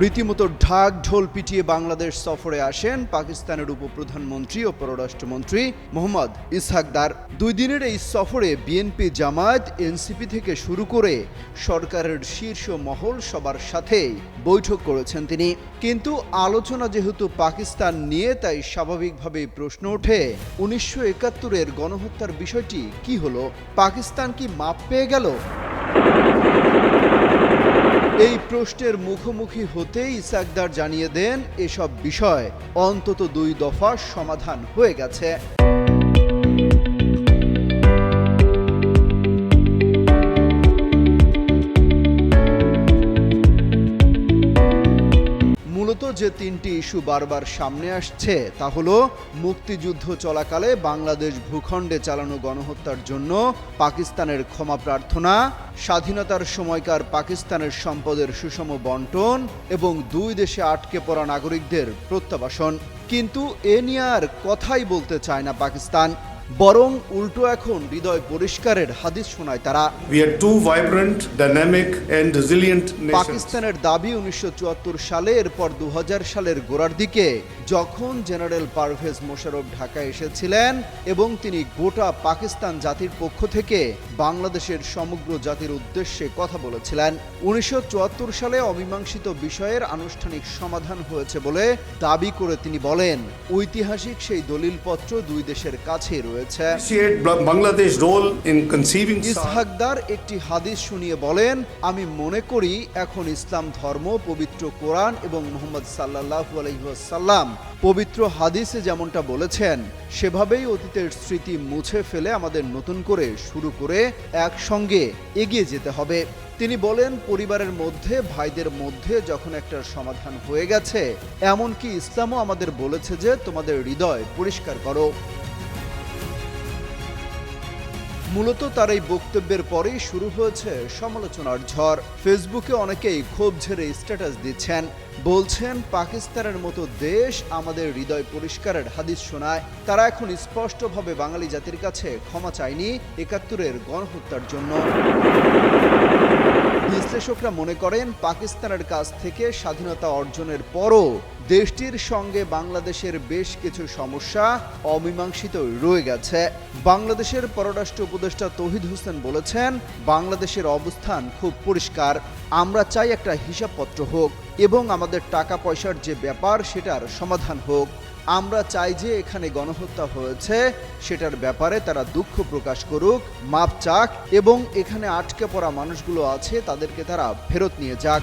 রীতিমতো ঢাক ঢোল পিটিয়ে বাংলাদেশ সফরে আসেন পাকিস্তানের উপপ্রধানমন্ত্রী ও পররাষ্ট্রমন্ত্রী মোহাম্মদ ইসহাকদার দুই দিনের এই সফরে বিএনপি জামায়াত, এনসিপি থেকে শুরু করে সরকারের শীর্ষ মহল সবার সাথেই বৈঠক করেছেন তিনি। কিন্তু আলোচনা যেহেতু পাকিস্তান নিয়ে, তাই স্বাভাবিকভাবেই প্রশ্ন ওঠে, উনিশশো একাত্তরের গণহত্যার বিষয়টি কি হলো? পাকিস্তান কি মাপ পেয়ে গেল? এই প্রশ্নের মুখোমুখি হতেই ইসাকদার জানিয়ে দেন, এসব বিষয় অন্তত দুই দফা সমাধান হয়ে গেছে। যে তিনটি ইস্যু বারবার সামনে আসছে, তা হলো মুক্তিযুদ্ধ চলাকালে বাংলাদেশ ভূখণ্ডে চালানো গণহত্যার জন্য পাকিস্তানের ক্ষমা প্রার্থনা, স্বাধীনতার সময়কার পাকিস্তানের সম্পদের সুষম বন্টন এবং দুই দেশে আটকে পড়া নাগরিকদের প্রত্যাবাসন। কিন্তু এ নিয়ে আর কথাই বলতে চায় না পাকিস্তান। বরং উল্টো এখন হৃদয় পরিষ্কারের হাদিস শোনায় তারা। We are two vibrant, dynamic, and পাকিস্তানের দাবি উনিশশো সালে এরপর দু হাজার সালের গোড়ার দিকে যখন জেনারেল পারভেজ মোশারফ ঢাকায় এসেছিলেন এবং তিনি গোটা পাকিস্তান জাতির পক্ষ থেকে বাংলাদেশের সমগ্র জাতির উদ্দেশ্যে কথা বলেছিলেন উনিশশো চুয়াত্তর সালে অমীমাংসিত বিষয়ের আনুষ্ঠানিক সমাধান হয়েছে বলে দাবি করে তিনি বলেন ঐতিহাসিক সেই দলিলপত্র দুই দেশের কাছে রয়েছে। ইসহাকদার একটি হাদিস শুনিয়ে বলেন আমি মনে করি এখন ইসলাম ধর্ম পবিত্র কোরআন এবং মোহাম্মদ সাল্লাহু আলহিহাসাল্লাম পবিত্র হাদিসে যেমনটা বলেছেন, সেভাবেই অতীতের স্মৃতি মুছে ফেলে আমাদের নতুন করে শুরু করে একসঙ্গে এগিয়ে যেতে হবে। তিনি বলেন, পরিবারের মধ্যে, ভাইদের মধ্যে যখন একটা সমাধান হয়ে গেছে, এমনকি ইসলামও আমাদের বলেছে যে, তোমাদের হৃদয় পরিষ্কার করো। মূলত তার এই বক্তব্যের পরেই শুরু হয়েছে সমালোচনার ঝড়। ফেসবুকে অনেকেই ক্ষোভ ঝেড়ে স্ট্যাটাস দিচ্ছেন। বলছেন, পাকিস্তানের মতো দেশ আমাদের হৃদয় পরিষ্কারের হাদিস শোনায়। তারা এখন স্পষ্টভাবে বাঙালি জাতির কাছে ক্ষমা চায়নি একাত্তরের গণহত্যার জন্য। বিশ্লেষকরা মনে করেন, পাকিস্তানের কাছ থেকে স্বাধীনতা অর্জনের পরও দেশটির সঙ্গে বাংলাদেশের বেশ কিছু সমস্যা অমীমাংসিত রয়ে গেছে। বাংলাদেশের পররাষ্ট্র উপদেষ্টা তহিদ হোসেন বলেছেন, বাংলাদেশের অবস্থান খুব পরিষ্কার, আমরা চাই একটা হিসাবপত্র হোক এবং আমাদের টাকা পয়সার যে ব্যাপার সেটার সমাধান হোক। আমরা চাই যে এখানে গণহত্যা হয়েছে, সেটার ব্যাপারে তারা দুঃখ প্রকাশ করুক, মাপ চাক এবং এখানে আটকে পড়া মানুষগুলো আছে, তাদেরকে তারা ফেরত নিয়ে যাক।